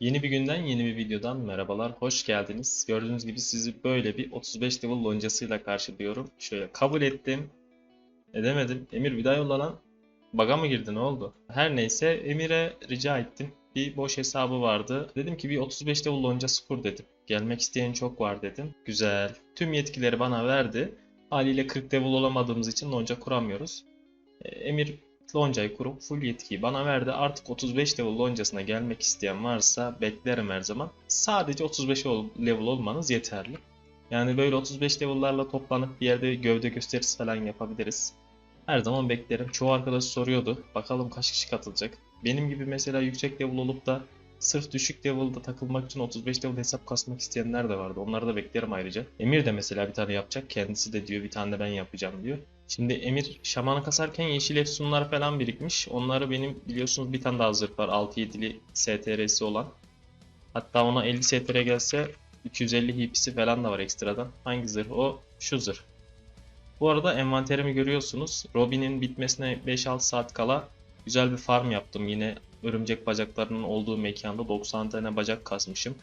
Yeni bir günden yeni bir videodan merhabalar, hoş geldiniz. Gördüğünüz gibi sizi böyle bir 35 level loncasıyla karşılıyorum. Şöyle kabul ettim. Edemedim. Emir bir daha yolla lan. Baga mı girdi ne oldu? Her neyse Emir'e rica ettim. Bir boş hesabı vardı. Dedim ki bir 35 level loncası kur dedim. Gelmek isteyen çok var dedim. Güzel. Tüm yetkileri bana verdi. Haliyle 40 level olamadığımız için lonca kuramıyoruz. E, Emir loncayı kurup full yetkiyi bana verdi. Artık 35 level loncasına gelmek isteyen varsa beklerim her zaman. Sadece 35 ol- level olmanız yeterli. Yani böyle 35 level'larla toplanıp bir yerde gövde gösterisi falan yapabiliriz. Her zaman beklerim. Çoğu arkadaş soruyordu. Bakalım kaç kişi katılacak. Benim gibi mesela yüksek level olup da sırf düşük level'da takılmak için 35 level hesap kasmak isteyenler de vardı. Onları da beklerim ayrıca. Emir de mesela bir tane yapacak. Kendisi de diyor bir tane de ben yapacağım diyor. Şimdi Emir şamanı kasarken yeşil efsunlar falan birikmiş. Onları benim biliyorsunuz bir tane daha zırh var. 6-7'li STR'si olan. Hatta ona 50 STR gelse 250 HP'si falan da var ekstradan. Hangi zırh o? Şu zırh. Bu arada envanterimi görüyorsunuz. Robin'in bitmesine 5-6 saat kala güzel bir farm yaptım. Yine örümcek bacaklarının olduğu mekanda 90 tane bacak kasmışım.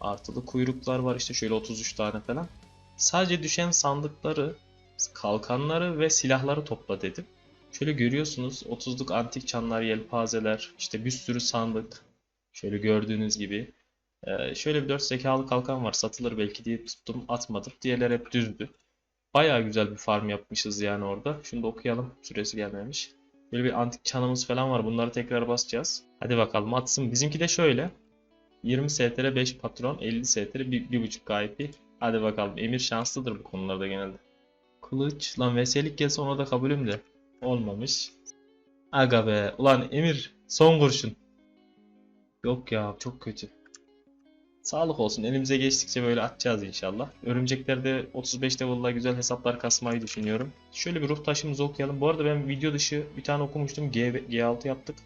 Artılı kuyruklar var işte şöyle 33 tane falan. Sadece düşen sandıkları, kalkanları ve silahları topla dedim. Şöyle görüyorsunuz 30'luk antik çanlar, yelpazeler, işte bir sürü sandık. Şöyle gördüğünüz gibi. Ee, şöyle bir 4 zekalı kalkan var satılır belki diye tuttum atmadım. Diğerler hep düzdü. Bayağı güzel bir farm yapmışız yani orada. Şunu da okuyalım. Süresi gelmemiş. Böyle bir antik çanımız falan var. Bunları tekrar basacağız. Hadi bakalım atsın. Bizimki de şöyle. 20 STR 5 patron, 50 STR 1.5 KP. Hadi bakalım. Emir şanslıdır bu konularda genelde. Kılıç. Lan veselik gelse ona da kabulüm de. Olmamış. Aga be. Ulan Emir son kurşun. Yok ya çok kötü. Sağlık olsun. Elimize geçtikçe böyle atacağız inşallah. Örümceklerde 35 level'la güzel hesaplar kasmayı düşünüyorum. Şöyle bir ruh taşımızı okuyalım. Bu arada ben video dışı bir tane okumuştum. G, G6 yaptık.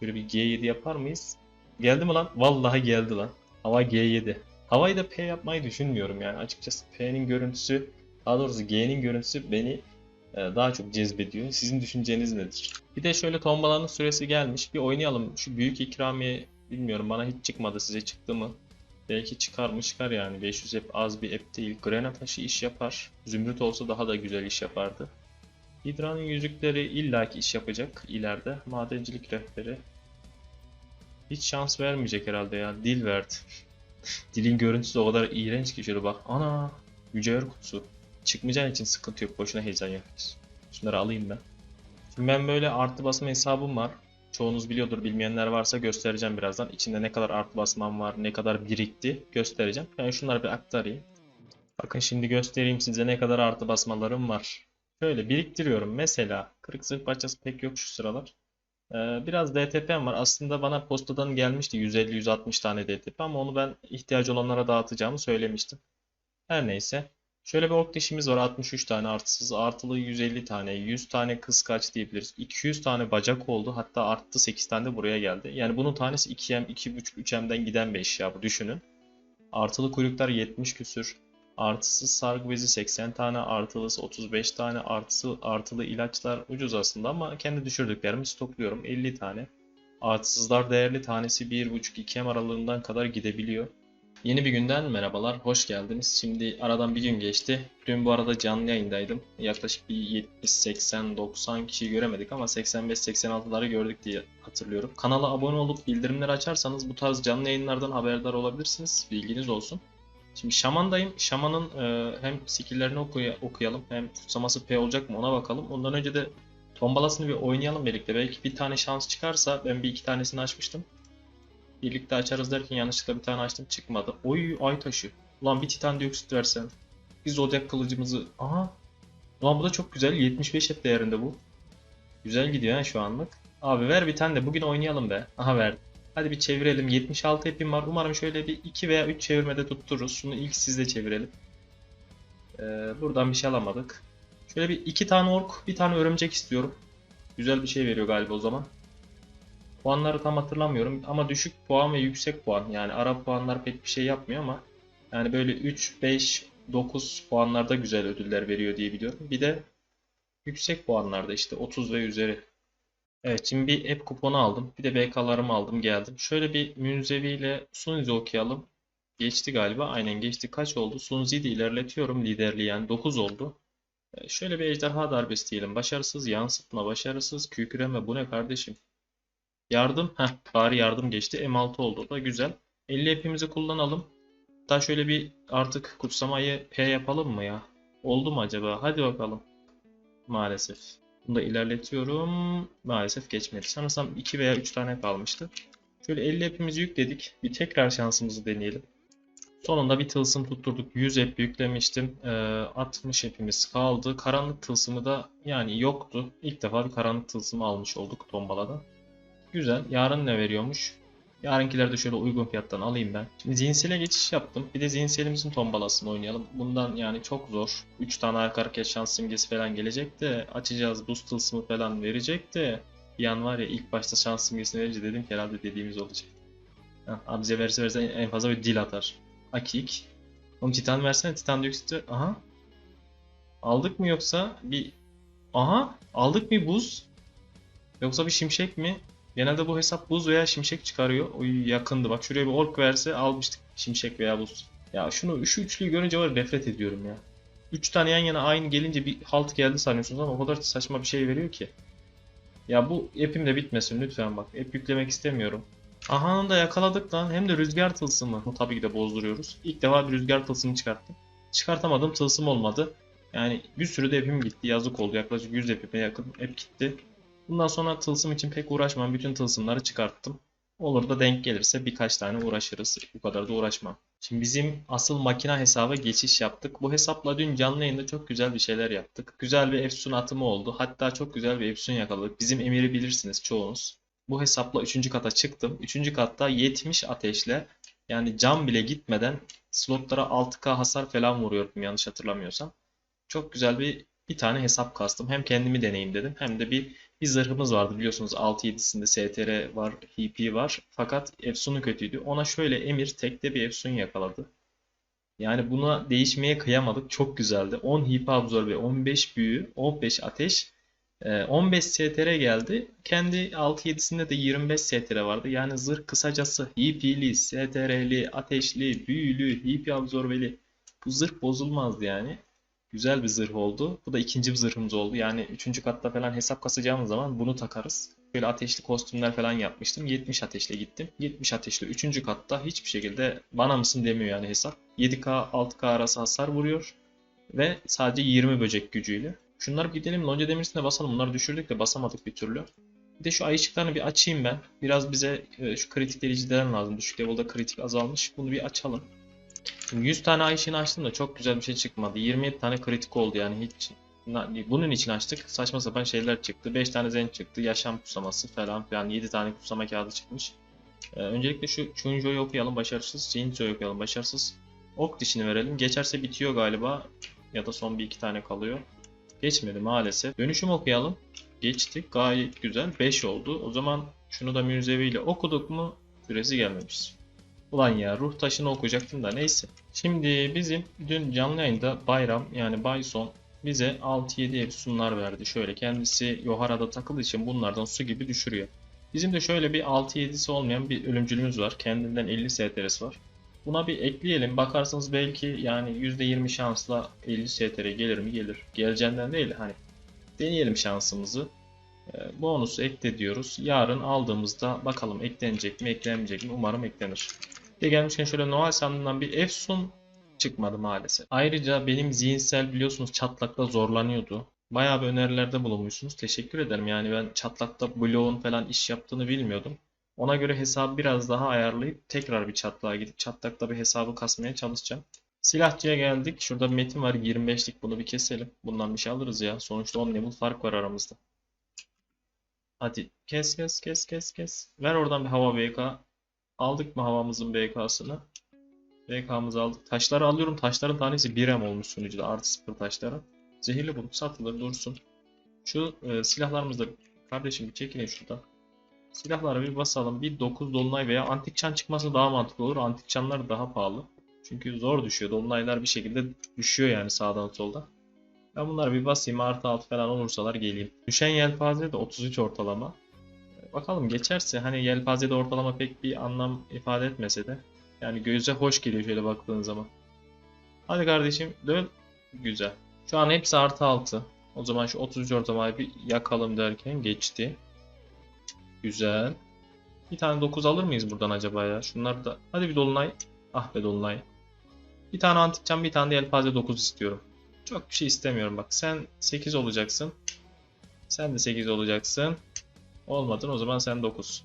Şöyle bir G7 yapar mıyız? Geldi mi lan? Vallahi geldi lan. Hava G7. Havayı da P yapmayı düşünmüyorum yani. Açıkçası P'nin görüntüsü, daha doğrusu G'nin görüntüsü beni e, daha çok cezbediyor. Sizin düşünceniz nedir? Bir de şöyle tombalanın süresi gelmiş. Bir oynayalım. Şu büyük ikramiye bilmiyorum bana hiç çıkmadı. Size çıktı mı? Belki çıkar çıkar yani. 500 hep az bir app değil. Grena taşı iş yapar. Zümrüt olsa daha da güzel iş yapardı. Hidra'nın yüzükleri illaki iş yapacak ileride. Madencilik rehberi. Hiç şans vermeyecek herhalde ya. Dil verdi. Dilin görüntüsü o kadar iğrenç ki şöyle bak. Ana! Mücevher kutusu. Çıkmayacağı için sıkıntı yok. Boşuna heyecan yapıyoruz. Şunları alayım ben. Şimdi ben böyle artı basma hesabım var. Çoğunuz biliyordur. Bilmeyenler varsa göstereceğim birazdan. İçinde ne kadar artı basmam var, ne kadar birikti göstereceğim. Ben şunları bir aktarayım. Bakın şimdi göstereyim size ne kadar artı basmalarım var. Şöyle biriktiriyorum. Mesela kırık zırh parçası pek yok şu sıralar. Ee, biraz DTP'm var. Aslında bana postadan gelmişti 150-160 tane DTP ama onu ben ihtiyacı olanlara dağıtacağımı söylemiştim. Her neyse. Şöyle bir ok dişimiz var 63 tane artısız. Artılı 150 tane. 100 tane kıskaç diyebiliriz. 200 tane bacak oldu. Hatta arttı 8 tane de buraya geldi. Yani bunun tanesi 2M, 2.5, 3M'den giden bir eşya bu düşünün. Artılı kuyruklar 70 küsür. Artısız sargı bezi 80 tane, artılısı 35 tane, artısı artılı ilaçlar ucuz aslında ama kendi düşürdüklerimi stokluyorum 50 tane. Artısızlar değerli tanesi 1.5-2 M aralığından kadar gidebiliyor. Yeni bir günden merhabalar, hoş geldiniz. Şimdi aradan bir gün geçti. Dün bu arada canlı yayındaydım. Yaklaşık bir 70, 80, 90 kişiyi göremedik ama 85-86'ları gördük diye hatırlıyorum. Kanala abone olup bildirimleri açarsanız bu tarz canlı yayınlardan haberdar olabilirsiniz. Bilginiz olsun. Şimdi Şaman'dayım. Şaman'ın e, hem skill'lerini okuya, okuyalım hem kutsaması P olacak mı ona bakalım. Ondan önce de tombalasını bir oynayalım birlikte. Belki bir tane şans çıkarsa ben bir iki tanesini açmıştım. Birlikte açarız derken yanlışlıkla bir tane açtım çıkmadı. Oy ay taşı. Ulan bir titan dioksit versen. Bir zodyak kılıcımızı. Aha. Ulan bu da çok güzel. 75 hep değerinde bu. Güzel gidiyor ha şu anlık. Abi ver bir tane de bugün oynayalım be. Aha verdim. Hadi bir çevirelim. 76 hepim var. Umarım şöyle bir 2 veya 3 çevirmede tuttururuz. Şunu ilk sizde çevirelim. Ee, buradan bir şey alamadık. Şöyle bir iki tane ork, bir tane örümcek istiyorum. Güzel bir şey veriyor galiba o zaman. Puanları tam hatırlamıyorum ama düşük puan ve yüksek puan. Yani ara puanlar pek bir şey yapmıyor ama yani böyle 3, 5, 9 puanlarda güzel ödüller veriyor diye biliyorum. Bir de yüksek puanlarda işte 30 ve üzeri Evet şimdi bir app kuponu aldım. Bir de BK'larımı aldım geldim. Şöyle bir Münzevi ile Sunzi okuyalım. Geçti galiba. Aynen geçti. Kaç oldu? Sunzi'yi de ilerletiyorum liderliği yani 9 oldu. Ee, Şöyle bir ejderha darbesi diyelim. Başarısız, yansıtma, başarısız, kükreme. Bu ne kardeşim? Yardım. Heh, bari yardım geçti. M6 oldu. O da güzel. 50 hepimizi kullanalım. Hatta şöyle bir artık kutsamayı P yapalım mı ya? Oldu mu acaba? Hadi bakalım. Maalesef. Bunu da ilerletiyorum. Maalesef geçmedi. Sanırsam 2 veya 3 tane kalmıştı. Şöyle 50 hepimizi yükledik. Bir tekrar şansımızı deneyelim. Sonunda bir tılsım tutturduk. 100 hep yüklemiştim. Ee, 60 hepimiz kaldı. Karanlık tılsımı da yani yoktu. İlk defa bir karanlık tılsımı almış olduk tombaladan. Güzel. Yarın ne veriyormuş? Yarınkileri de şöyle uygun fiyattan alayım ben. Şimdi zihinsele geçiş yaptım. Bir de zihinselimizin tombalasını oynayalım. Bundan yani çok zor. 3 tane arka arkaya şans simgesi falan gelecek de açacağız boost tılsımı falan verecek de bir an var ya ilk başta şans simgesini verince dedim ki herhalde dediğimiz olacak. Heh, abi bize verse verse en fazla bir dil atar. Akik. Oğlum Titan versene. Titan dioksit Aha. Aldık mı yoksa bir... Aha. Aldık mı buz? Yoksa bir şimşek mi? Genelde bu hesap buz veya şimşek çıkarıyor. Oy yakındı. Bak şuraya bir ork verse almıştık şimşek veya buz. Ya şunu şu üçlüyü görünce var nefret ediyorum ya. Üç tane yan yana aynı gelince bir halt geldi sanıyorsunuz ama o kadar saçma bir şey veriyor ki. Ya bu app'im de bitmesin lütfen bak. App yüklemek istemiyorum. Aha da yakaladık lan. Hem de rüzgar tılsımı. Tabii ki de bozduruyoruz. İlk defa bir rüzgar tılsımı çıkarttım. Çıkartamadım tılsım olmadı. Yani bir sürü de app'im gitti. Yazık oldu. Yaklaşık 100 app'ime yakın app gitti. Bundan sonra tılsım için pek uğraşmam. Bütün tılsımları çıkarttım. Olur da denk gelirse birkaç tane uğraşırız. Bu kadar da uğraşmam. Şimdi bizim asıl makina hesaba geçiş yaptık. Bu hesapla dün canlı yayında çok güzel bir şeyler yaptık. Güzel bir Efsun atımı oldu. Hatta çok güzel bir Efsun yakaladık. Bizim Emir'i bilirsiniz çoğunuz. Bu hesapla 3. kata çıktım. 3. katta 70 ateşle yani cam bile gitmeden slotlara 6k hasar falan vuruyordum yanlış hatırlamıyorsam. Çok güzel bir bir tane hesap kastım. Hem kendimi deneyeyim dedim hem de bir bir zırhımız vardı biliyorsunuz 6-7'sinde STR var, HP var. Fakat Efsun'u kötüydü. Ona şöyle Emir tekte bir Efsun yakaladı. Yani buna değişmeye kıyamadık. Çok güzeldi. 10 HP absorbe, 15 büyü, 15 ateş, e, 15 STR geldi. Kendi 6-7'sinde de 25 STR vardı. Yani zırh kısacası HP'li, STR'li, ateşli, büyülü, HP absorbeli. Bu zırh bozulmazdı yani. Güzel bir zırh oldu. Bu da ikinci bir zırhımız oldu. Yani üçüncü katta falan hesap kasacağımız zaman bunu takarız. Böyle ateşli kostümler falan yapmıştım. 70 ateşle gittim. 70 ateşle üçüncü katta hiçbir şekilde bana mısın demiyor yani hesap. 7K 6K arası hasar vuruyor. Ve sadece 20 böcek gücüyle. Şunları bir gidelim lonca demirsine basalım. Bunları düşürdük de basamadık bir türlü. Bir de şu ay ışıklarını bir açayım ben. Biraz bize e, şu kritik delicilerin lazım. Düşük level'da kritik azalmış. Bunu bir açalım. Şimdi 100 tane ay açtım da çok güzel bir şey çıkmadı. 27 tane kritik oldu yani hiç bunun için açtık. Saçma sapan şeyler çıktı. 5 tane zen çıktı. Yaşam kutsaması falan filan. 7 tane kutsama kağıdı çıkmış. Ee, öncelikle şu Chunjo'yu okuyalım başarısız. Jinzo'yu okuyalım başarısız. Ok dişini verelim. Geçerse bitiyor galiba. Ya da son bir iki tane kalıyor. Geçmedi maalesef. Dönüşüm okuyalım. Geçtik. Gayet güzel. 5 oldu. O zaman şunu da münzeviyle okuduk mu süresi gelmemiş. Ulan ya ruh taşını okuyacaktım da neyse. Şimdi bizim dün canlı yayında Bayram yani Bayson bize 6-7 efsunlar verdi. Şöyle kendisi Yohara'da takıldığı için bunlardan su gibi düşürüyor. Bizim de şöyle bir 6-7'si olmayan bir ölümcülümüz var. Kendinden 50 STR'si var. Buna bir ekleyelim. Bakarsanız belki yani %20 şansla 50 STR gelir mi? Gelir. Geleceğinden değil hani. Deneyelim şansımızı. Ee, Bonusu ekle diyoruz. Yarın aldığımızda bakalım eklenecek mi eklenmeyecek mi? Umarım eklenir. De gelmişken şöyle Noel sandığından bir Efsun çıkmadı maalesef. Ayrıca benim zihinsel biliyorsunuz çatlakta zorlanıyordu. Bayağı bir önerilerde bulunmuşsunuz. Teşekkür ederim. Yani ben çatlakta bloğun falan iş yaptığını bilmiyordum. Ona göre hesabı biraz daha ayarlayıp tekrar bir çatlağa gidip çatlakta bir hesabı kasmaya çalışacağım. Silahçıya geldik. Şurada metin var 25'lik bunu bir keselim. Bundan bir şey alırız ya. Sonuçta 10 level fark var aramızda. Hadi kes kes kes kes kes. Ver oradan bir hava BK. Aldık mı havamızın BK'sını? BK'mızı aldık. Taşları alıyorum. Taşların tanesi 1 M olmuş sunucuda. Artı 0 taşlara. Zehirli bulut satılır dursun. Şu e, silahlarımızda kardeşim bir çekilin şuradan. Silahlara bir basalım. Bir 9 dolunay veya antik çan çıkması daha mantıklı olur. Antik çanlar daha pahalı. Çünkü zor düşüyor. Dolunaylar bir şekilde düşüyor yani sağdan soldan. Ben bunları bir basayım artı alt falan olursalar geleyim. Düşen yelpaze de 33 ortalama. Bakalım geçerse hani yelpazede ortalama pek bir anlam ifade etmese de yani göze hoş geliyor şöyle baktığın zaman. Hadi kardeşim dön. Güzel. Şu an hepsi artı 6. O zaman şu 33 ortalamayı bir yakalım derken geçti. Güzel. Bir tane 9 alır mıyız buradan acaba ya? Şunlar da. Hadi bir dolunay. Ah be dolunay. Bir tane antik cam bir tane de yelpaze 9 istiyorum. Çok bir şey istemiyorum bak. Sen 8 olacaksın. Sen de 8 olacaksın. Olmadın o zaman sen 9.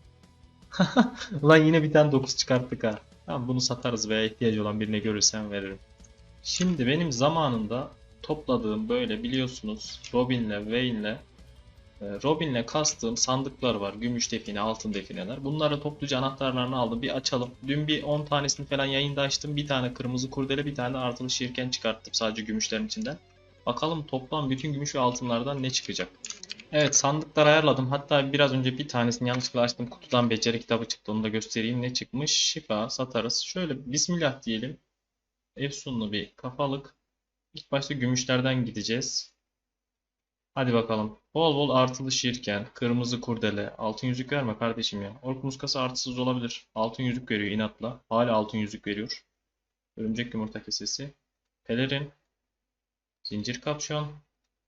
Ulan yine bir tane 9 çıkarttık ha. Tamam bunu satarız veya ihtiyacı olan birine görürsem veririm. Şimdi benim zamanında topladığım böyle biliyorsunuz Robin'le Wayne'le e, Robin'le kastığım sandıklar var. Gümüş define, altın defineler. Bunları topluca anahtarlarını aldım. Bir açalım. Dün bir 10 tanesini falan yayında açtım. Bir tane kırmızı kurdele, bir tane artılı şirken çıkarttım sadece gümüşlerin içinden. Bakalım toplam bütün gümüş ve altınlardan ne çıkacak. Evet sandıklar ayarladım. Hatta biraz önce bir tanesini yanlışlıkla açtım. Kutudan beceri kitabı çıktı. Onu da göstereyim. Ne çıkmış? Şifa satarız. Şöyle Bismillah diyelim. Efsunlu bir kafalık. İlk başta gümüşlerden gideceğiz. Hadi bakalım. Bol bol artılı şirken, kırmızı kurdele, altın yüzük verme kardeşim ya. Ork muskası artısız olabilir. Altın yüzük veriyor inatla. Hala altın yüzük veriyor. Örümcek yumurta kesesi. Pelerin. Zincir kapşon.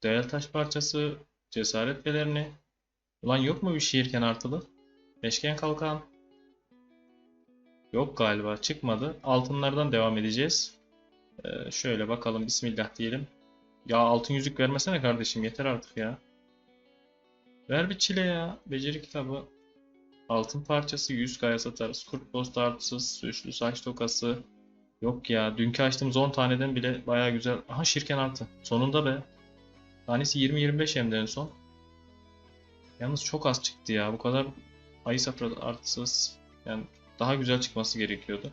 Değerli taş parçası. Cesaret pelerini. Ulan yok mu bir şiirken artılı? Beşgen kalkan. Yok galiba çıkmadı. Altınlardan devam edeceğiz. Ee, şöyle bakalım Bismillah diyelim. Ya altın yüzük vermesene kardeşim yeter artık ya. Ver bir çile ya. Beceri kitabı. Altın parçası 100 kaya satarız. Kurt postu artısız. Süslü saç tokası. Yok ya. Dünkü açtığımız 10 taneden bile baya güzel. Aha şirken artı. Sonunda be. Tanesi 20-25 hem en son. Yalnız çok az çıktı ya. Bu kadar ayı safra artısız. Yani daha güzel çıkması gerekiyordu.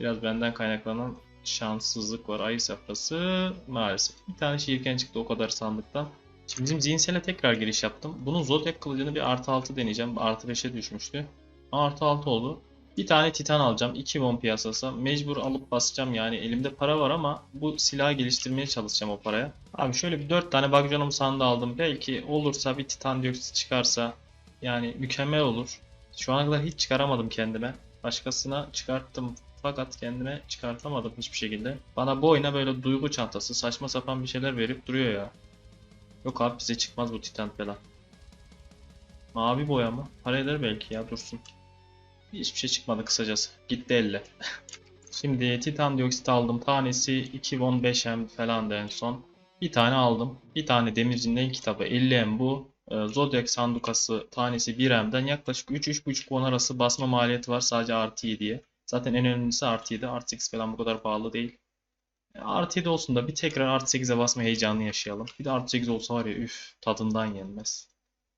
Biraz benden kaynaklanan şanssızlık var. Ayı safrası maalesef. Bir tane şiirken çıktı o kadar sandıktan. Şimdi bizim zihinsele tekrar giriş yaptım. Bunun Zodiac kılıcını bir artı 6 deneyeceğim. Artı 5'e düşmüştü. Artı 6 oldu. Bir tane Titan alacağım. 2 won piyasası. Mecbur alıp basacağım yani. Elimde para var ama bu silahı geliştirmeye çalışacağım o paraya. Abi şöyle bir 4 tane Bagjonum sandığı aldım. Belki olursa bir Titan dioksit çıkarsa yani mükemmel olur. Şu ana kadar hiç çıkaramadım kendime. Başkasına çıkarttım fakat kendime çıkartamadım hiçbir şekilde. Bana bu oyuna böyle duygu çantası saçma sapan bir şeyler verip duruyor ya. Yok abi bize çıkmaz bu Titan falan. Mavi boya mı? Para eder belki ya dursun. Hiçbir şey çıkmadı kısacası. Gitti elle. Şimdi titan dioksit aldım. Tanesi 2 won 5 m falan en son. Bir tane aldım. Bir tane demircinin el kitabı 50 m bu. Ee, Zodiac sandukası tanesi 1 m'den yaklaşık 3-3.5 won arası basma maliyeti var sadece artı 7'ye. Zaten en önemlisi artı 7. Artı 8 falan bu kadar pahalı değil. E, Artı 7 olsun da bir tekrar artı 8'e basma heyecanını yaşayalım. Bir de artı 8 olsa var ya üf tadından yenmez.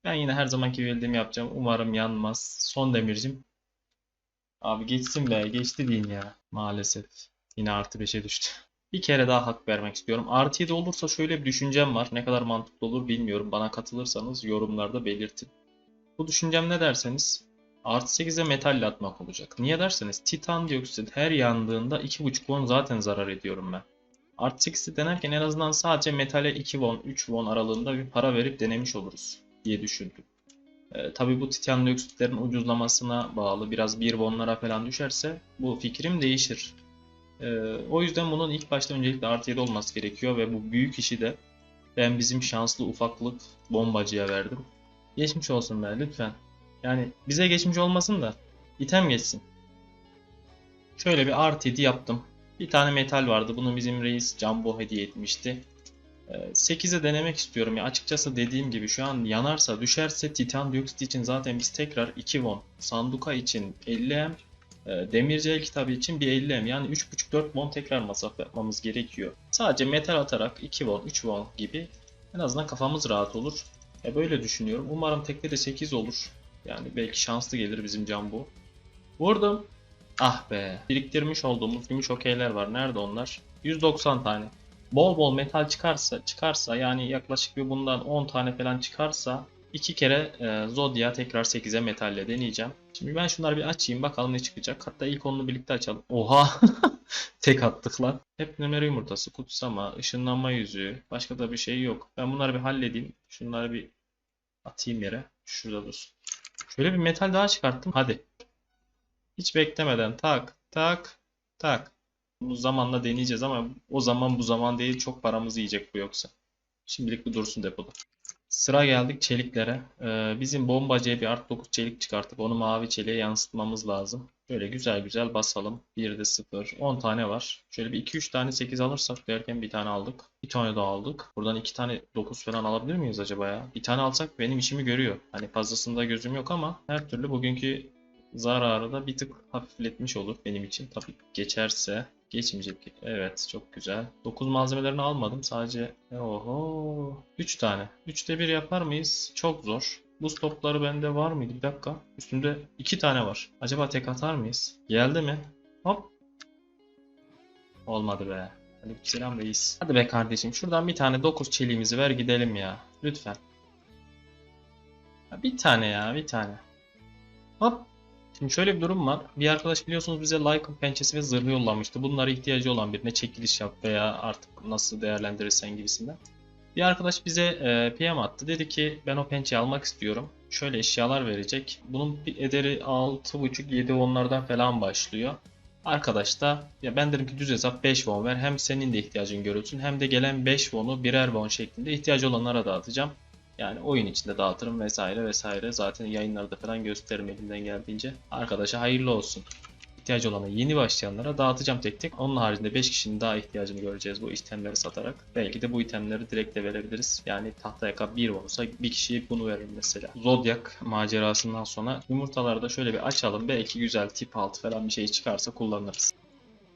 Ben yine her zamanki bildiğimi yapacağım. Umarım yanmaz. Son demircim. Abi geçsin be. Geçti diyeyim ya. Maalesef. Yine artı 5'e düştü. Bir kere daha hak vermek istiyorum. Artı 7 olursa şöyle bir düşüncem var. Ne kadar mantıklı olur bilmiyorum. Bana katılırsanız yorumlarda belirtin. Bu düşüncem ne derseniz artı 8'e metalle atmak olacak. Niye derseniz titan dioksit her yandığında 2.5 won zaten zarar ediyorum ben. Artı 8'i denerken en azından sadece metale 2 won 3 won aralığında bir para verip denemiş oluruz diye düşündüm. E, tabii bu titan dioksitlerin ucuzlamasına bağlı. Biraz 1 wonlara falan düşerse bu fikrim değişir. E, o yüzden bunun ilk başta öncelikle artı 7 olması gerekiyor ve bu büyük işi de ben bizim şanslı ufaklık bombacıya verdim. Geçmiş olsun be lütfen. Yani bize geçmiş olmasın da item geçsin. Şöyle bir artı 7 yaptım. Bir tane metal vardı. Bunu bizim reis Jumbo hediye etmişti. 8'e denemek istiyorum. Ya açıkçası dediğim gibi şu an yanarsa düşerse titan dioksit için zaten biz tekrar 2 won. Sanduka için 50 m. e, Demirci el kitabı için bir 50 m. Yani 3.5-4 won tekrar masraf yapmamız gerekiyor. Sadece metal atarak 2 won, 3 won gibi en azından kafamız rahat olur. Ya böyle düşünüyorum. Umarım tekte de 8 olur. Yani belki şanslı gelir bizim Jumbo. Vurdum. Ah be. Biriktirmiş olduğumuz gümüş okeyler var. Nerede onlar? 190 tane. Bol bol metal çıkarsa çıkarsa yani yaklaşık bir bundan 10 tane falan çıkarsa iki kere e, Zodiac'a tekrar 8'e metalle deneyeceğim. Şimdi ben şunları bir açayım bakalım ne çıkacak. Hatta ilk onunu birlikte açalım. Oha! Tek attık lan. Hep numara yumurtası, kutsama, ışınlanma yüzüğü. Başka da bir şey yok. Ben bunları bir halledeyim. Şunları bir atayım yere. Şurada dursun. Şöyle bir metal daha çıkarttım. Hadi. Hiç beklemeden tak tak tak. Bunu zamanla deneyeceğiz ama o zaman bu zaman değil çok paramızı yiyecek bu yoksa. Şimdilik bu dursun depoda. Sıra geldik çeliklere. Ee, bizim bombacıya bir art 9 çelik çıkartıp onu mavi çeliğe yansıtmamız lazım. Şöyle güzel güzel basalım. 1'de 0. 10 tane var. Şöyle bir 2-3 tane 8 alırsak derken bir tane aldık. Bir tane daha aldık. Buradan 2 tane 9 falan alabilir miyiz acaba ya? Bir tane alsak benim işimi görüyor. Hani fazlasında gözüm yok ama her türlü bugünkü zararı da bir tık hafifletmiş olur benim için. Tabii geçerse geçmeyecek. Evet çok güzel. 9 malzemelerini almadım. Sadece oho 3 tane. 3'te 1 yapar mıyız? Çok zor. Buz topları bende var mıydı? Bir dakika. Üstümde 2 tane var. Acaba tek atar mıyız? Geldi mi? Hop. Olmadı be. Aleykümselam reis. Hadi be kardeşim şuradan bir tane 9 çeliğimizi ver gidelim ya. Lütfen. Bir tane ya bir tane. Hop. Şimdi şöyle bir durum var. Bir arkadaş biliyorsunuz bize Lycan pençesi ve zırhı yollamıştı. Bunlara ihtiyacı olan birine çekiliş yap veya artık nasıl değerlendirirsen gibisinden. Bir arkadaş bize e, PM attı. Dedi ki ben o pençeyi almak istiyorum. Şöyle eşyalar verecek. Bunun bir ederi 6.5-7 onlardan falan başlıyor. Arkadaş da ya ben dedim ki düz hesap 5 won ver. Hem senin de ihtiyacın görülsün hem de gelen 5 won'u birer won şeklinde ihtiyacı olanlara dağıtacağım. Yani oyun içinde dağıtırım vesaire vesaire. Zaten yayınlarda falan gösteririm elimden geldiğince. Arkadaşa hayırlı olsun. İhtiyacı olana yeni başlayanlara dağıtacağım tek tek. Onun haricinde 5 kişinin daha ihtiyacını göreceğiz bu itemleri satarak. Belki de bu itemleri direkt de verebiliriz. Yani tahta yaka 1 olursa bir kişiye bunu veririm mesela. Zodiac macerasından sonra yumurtaları da şöyle bir açalım. Belki güzel tip altı falan bir şey çıkarsa kullanırız.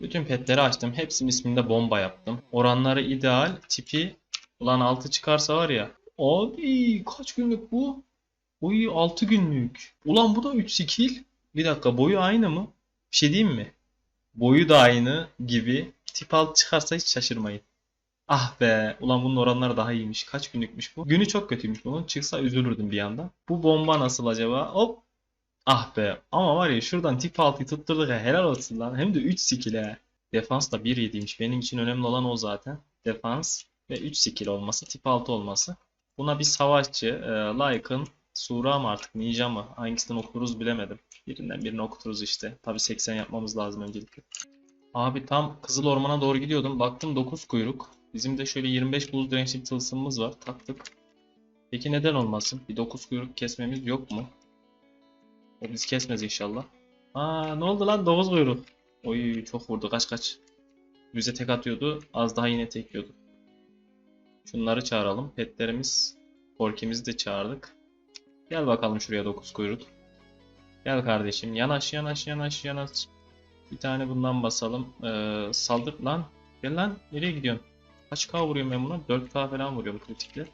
Bütün petleri açtım. Hepsinin isminde bomba yaptım. Oranları ideal. Tipi ulan 6 çıkarsa var ya. Abi kaç günlük bu? Oy 6 günlük. Ulan bu da 3 skill. Bir dakika boyu aynı mı? Bir şey diyeyim mi? Boyu da aynı gibi. Tip alt çıkarsa hiç şaşırmayın. Ah be. Ulan bunun oranları daha iyiymiş. Kaç günlükmüş bu? Günü çok kötüymüş bunun. Çıksa üzülürdüm bir yandan. Bu bomba nasıl acaba? Hop. Ah be. Ama var ya şuradan tip 6'yı tutturduk ya. Helal olsun lan. Hem de 3 skill. Defans da 1.7'ymiş. Benim için önemli olan o zaten. Defans ve 3 skill olması. Tip 6 olması. Buna bir savaşçı, e, Lycan, Sura mı artık, Ninja mı? Hangisinden okuruz bilemedim. Birinden birini okuturuz işte. Tabi 80 yapmamız lazım öncelikle. Abi tam Kızıl Orman'a doğru gidiyordum. Baktım 9 kuyruk. Bizim de şöyle 25 buz dirençli tılsımımız var. Taktık. Peki neden olmasın? Bir 9 kuyruk kesmemiz yok mu? O biz kesmez inşallah. Aa ne oldu lan 9 kuyruk. Oy çok vurdu kaç kaç. Bize tek atıyordu. Az daha yine tek yiyordu. Şunları çağıralım. Petlerimiz, Porkimizi de çağırdık. Gel bakalım şuraya 9 kuyruk. Gel kardeşim. Yanaş yanaş yanaş yanaş. Bir tane bundan basalım. Ee, saldır lan. Gel lan. Nereye gidiyorsun? Kaç K vuruyorum ben buna? 4K falan vuruyorum kritikle.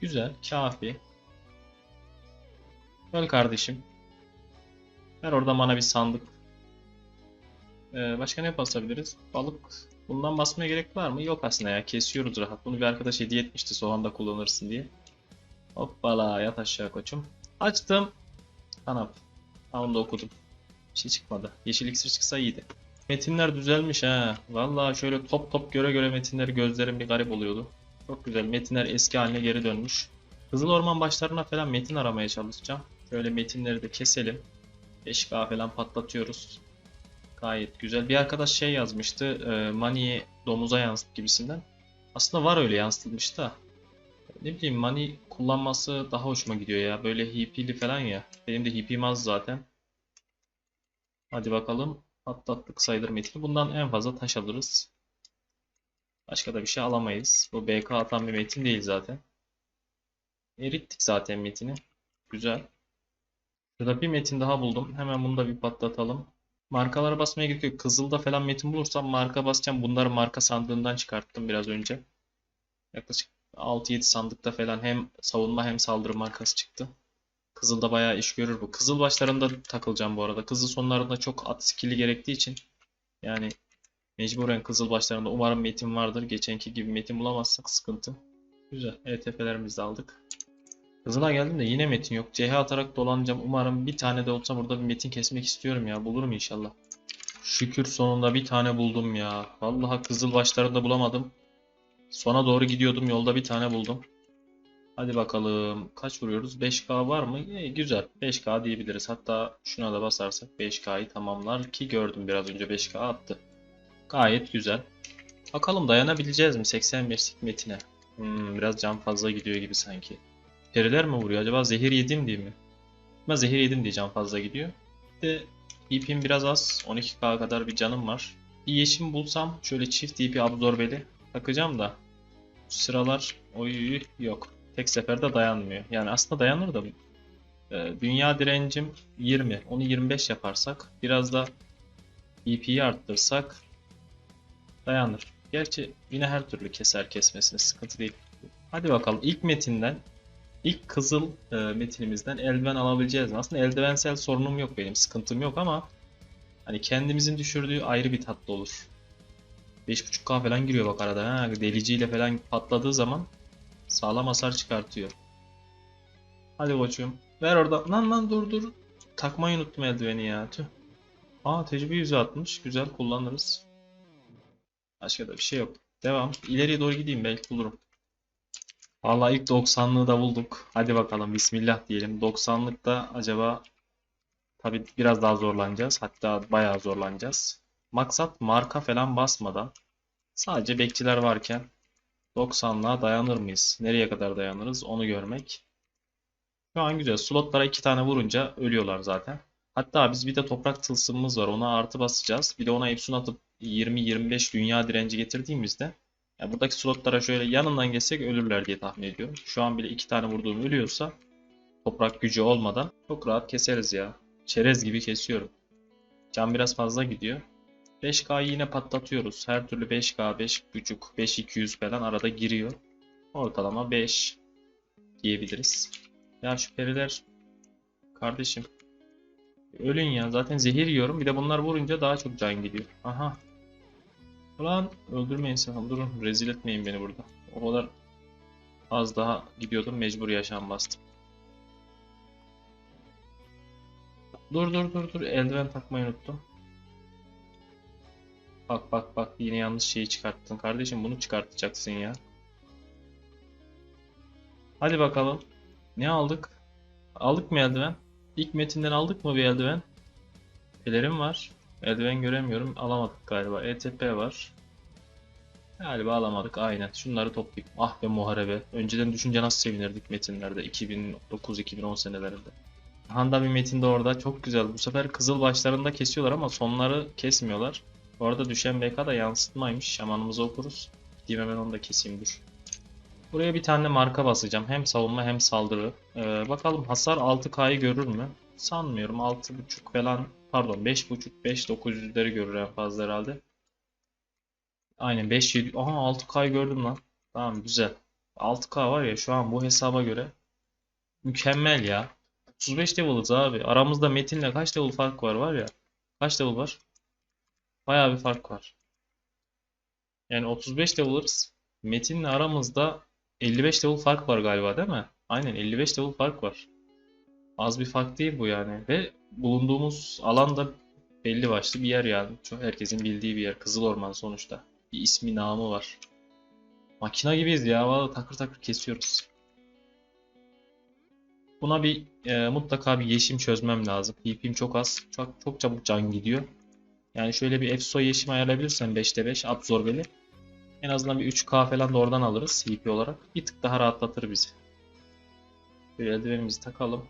Güzel. Kafi. Öl kardeşim. Ver orada bana bir sandık. Ee, başka ne basabiliriz? Balık. Bundan basmaya gerek var mı? Yok aslında ya. Kesiyoruz rahat. Bunu bir arkadaş hediye etmişti soğanda kullanırsın diye. Hoppala yat aşağı koçum. Açtım. Anam. Ha onu da okudum. Bir şey çıkmadı. Yeşil iksir çıksa iyiydi. Metinler düzelmiş ha. Vallahi şöyle top top göre göre metinleri gözlerim bir garip oluyordu. Çok güzel. Metinler eski haline geri dönmüş. Kızıl Orman başlarına falan metin aramaya çalışacağım. Şöyle metinleri de keselim. 5K falan patlatıyoruz. Gayet güzel. Bir arkadaş şey yazmıştı. E, Mani'yi domuza yansıt gibisinden. Aslında var öyle yansıtılmış da. Ne bileyim Mani kullanması daha hoşuma gidiyor ya. Böyle HP'li falan ya. Benim de HP'm az zaten. Hadi bakalım. Atlattık sayılır metini. Bundan en fazla taş alırız. Başka da bir şey alamayız. Bu BK atan bir metin değil zaten. Erittik zaten metini. Güzel. Şurada bir metin daha buldum. Hemen bunu da bir patlatalım. Markalara basmaya gerek yok. Kızılda falan metin bulursam marka basacağım. Bunları marka sandığından çıkarttım biraz önce. Yaklaşık 6-7 sandıkta falan hem savunma hem saldırı markası çıktı. Kızılda bayağı iş görür bu. Kızıl başlarında takılacağım bu arada. Kızıl sonlarında çok at skill'i gerektiği için yani mecburen kızıl başlarında umarım metin vardır. Geçenki gibi metin bulamazsak sıkıntı. Güzel. ETP'lerimizi aldık. Kızıl'a geldim de yine metin yok. CH atarak dolanacağım. Umarım bir tane de olsa burada bir metin kesmek istiyorum ya. Bulurum inşallah. Şükür sonunda bir tane buldum ya. Vallahi kızıl başlarında bulamadım. Sona doğru gidiyordum. Yolda bir tane buldum. Hadi bakalım. Kaç vuruyoruz? 5K var mı? İyi, güzel. 5K diyebiliriz. Hatta şuna da basarsak 5K'yı tamamlar ki gördüm biraz önce 5K attı. Gayet güzel. Bakalım dayanabileceğiz mi 85'lik metine? Hmm, biraz can fazla gidiyor gibi sanki. Periler mi vuruyor? Acaba zehir yedim diye mi? Ama zehir yedim diye can fazla gidiyor. Bir de DP'm biraz az. 12K kadar bir canım var. Bir yeşim bulsam şöyle çift DP absorbeli takacağım da. Sıralar oy yok. Tek seferde dayanmıyor. Yani aslında dayanır da e, dünya direncim 20. Onu 25 yaparsak biraz da DP'yi arttırsak dayanır. Gerçi yine her türlü keser kesmesine sıkıntı değil. Hadi bakalım ilk metinden ilk kızıl e, metinimizden eldiven alabileceğiz? Aslında eldivensel sorunum yok benim. Sıkıntım yok ama hani kendimizin düşürdüğü ayrı bir tatlı olur. 5.5K falan giriyor bak arada. Ha, deliciyle falan patladığı zaman sağlam hasar çıkartıyor. Hadi koçum. Ver orada. Lan lan dur dur. Takmayı unuttum eldiveni ya. Tüh. Aa tecrübe yüzü atmış. Güzel kullanırız. Başka da bir şey yok. Devam. İleriye doğru gideyim belki bulurum. Vallahi ilk 90'lığı da bulduk. Hadi bakalım bismillah diyelim. 90'lıkta acaba tabii biraz daha zorlanacağız. Hatta bayağı zorlanacağız. Maksat marka falan basmadan sadece bekçiler varken 90'lığa dayanır mıyız? Nereye kadar dayanırız onu görmek. Şu an güzel. Slotlara iki tane vurunca ölüyorlar zaten. Hatta biz bir de toprak tılsımımız var. Ona artı basacağız. Bir de ona Epson atıp 20-25 dünya direnci getirdiğimizde ya buradaki slotlara şöyle yanından geçsek ölürler diye tahmin ediyorum. Şu an bile iki tane vurduğum ölüyorsa toprak gücü olmadan çok rahat keseriz ya. Çerez gibi kesiyorum. Can biraz fazla gidiyor. 5K'yı yine patlatıyoruz. Her türlü 5K, 5.5, 5200 falan arada giriyor. Ortalama 5 diyebiliriz. Ya şu periler kardeşim ölün ya. Zaten zehir yiyorum. Bir de bunlar vurunca daha çok can gidiyor. Aha. Ulan öldürmeyin sakın. Durun. Rezil etmeyin beni burada. O kadar az daha gidiyordum. Mecbur yaşam bastım. Dur dur dur dur. Eldiven takmayı unuttum. Bak bak bak yine yanlış şeyi çıkarttın. Kardeşim bunu çıkartacaksın ya. Hadi bakalım. Ne aldık? Aldık mı eldiven? İlk metinden aldık mı bir eldiven? Pelerin var. Eldiven göremiyorum. Alamadık galiba. ETP var. Galiba alamadık. Aynen. Şunları toplayayım. Ah be muharebe. Önceden düşünce nasıl sevinirdik metinlerde. 2009-2010 senelerinde. Handa bir metinde orada. Çok güzel. Bu sefer kızıl başlarında kesiyorlar ama sonları kesmiyorlar. Bu arada düşen BK da yansıtmaymış. Şamanımızı okuruz. Gideyim hemen onu da keseyim dur. Buraya bir tane marka basacağım. Hem savunma hem saldırı. Ee, bakalım hasar 6K'yı görür mü? Sanmıyorum. 6.5 falan pardon 5.5 5.900'leri görür en fazla herhalde. Aynen 5.7 aha 6K'yı gördüm lan. Tamam güzel. 6K var ya şu an bu hesaba göre mükemmel ya. 35 level'ız abi. Aramızda Metin'le kaç level fark var var ya. Kaç level var? Bayağı bir fark var. Yani 35 level'ız. Metin'le aramızda 55 level fark var galiba değil mi? Aynen 55 level fark var. Az bir fark değil bu yani. Ve bulunduğumuz alan da belli başlı bir yer yani. Çok herkesin bildiği bir yer. Kızıl Orman sonuçta. Bir ismi namı var. Makina gibiyiz ya. Valla takır takır kesiyoruz. Buna bir e, mutlaka bir yeşim çözmem lazım. HP'm çok az. Çok, çok çabuk can gidiyor. Yani şöyle bir EFSO yeşim ayarlayabilirsem 5'te 5 absorbeli. En azından bir 3K falan da oradan alırız HP olarak. Bir tık daha rahatlatır bizi. Böyle eldivenimizi takalım.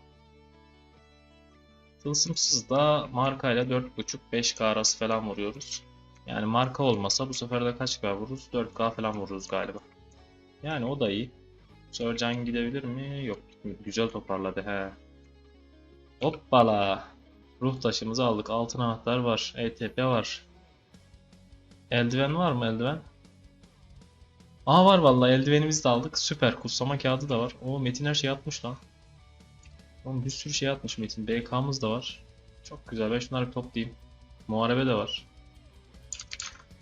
Tılsımsız da markayla 4.5-5K arası falan vuruyoruz. Yani marka olmasa bu sefer de kaç K vururuz? 4K falan vururuz galiba. Yani o da iyi. Sörcan gidebilir mi? Yok. Güzel toparladı he. Hoppala. Ruh taşımızı aldık. Altın anahtar var. ETP var. Eldiven var mı eldiven? Aa var vallahi eldivenimizi de aldık. Süper. Kutsama kağıdı da var. O Metin her şeyi atmış lan. Oğlum bir sürü şey atmış Metin. BK'mız da var. Çok güzel. Ben şunları toplayayım. Muharebe de var.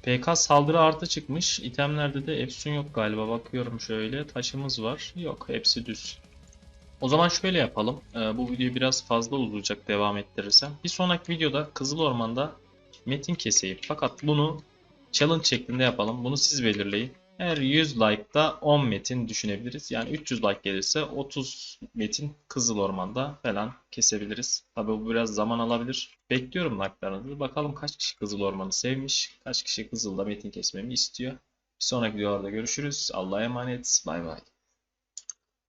PK saldırı artı çıkmış. İtemlerde de Epson yok galiba. Bakıyorum şöyle. Taşımız var. Yok. Hepsi düz. O zaman şöyle yapalım. Ee, bu video biraz fazla uzayacak devam ettirirsem. Bir sonraki videoda Kızıl Orman'da metin keseyim. Fakat bunu challenge şeklinde yapalım. Bunu siz belirleyin. Her 100 like'da 10 metin düşünebiliriz. Yani 300 like gelirse 30 metin Kızıl Orman'da falan kesebiliriz. Tabii bu biraz zaman alabilir. Bekliyorum like'larınızı. Bakalım kaç kişi Kızıl Orman'ı sevmiş, kaç kişi Kızıl'da metin kesmemi istiyor. Bir sonraki videolarda görüşürüz. Allah'a emanet. Bay bay.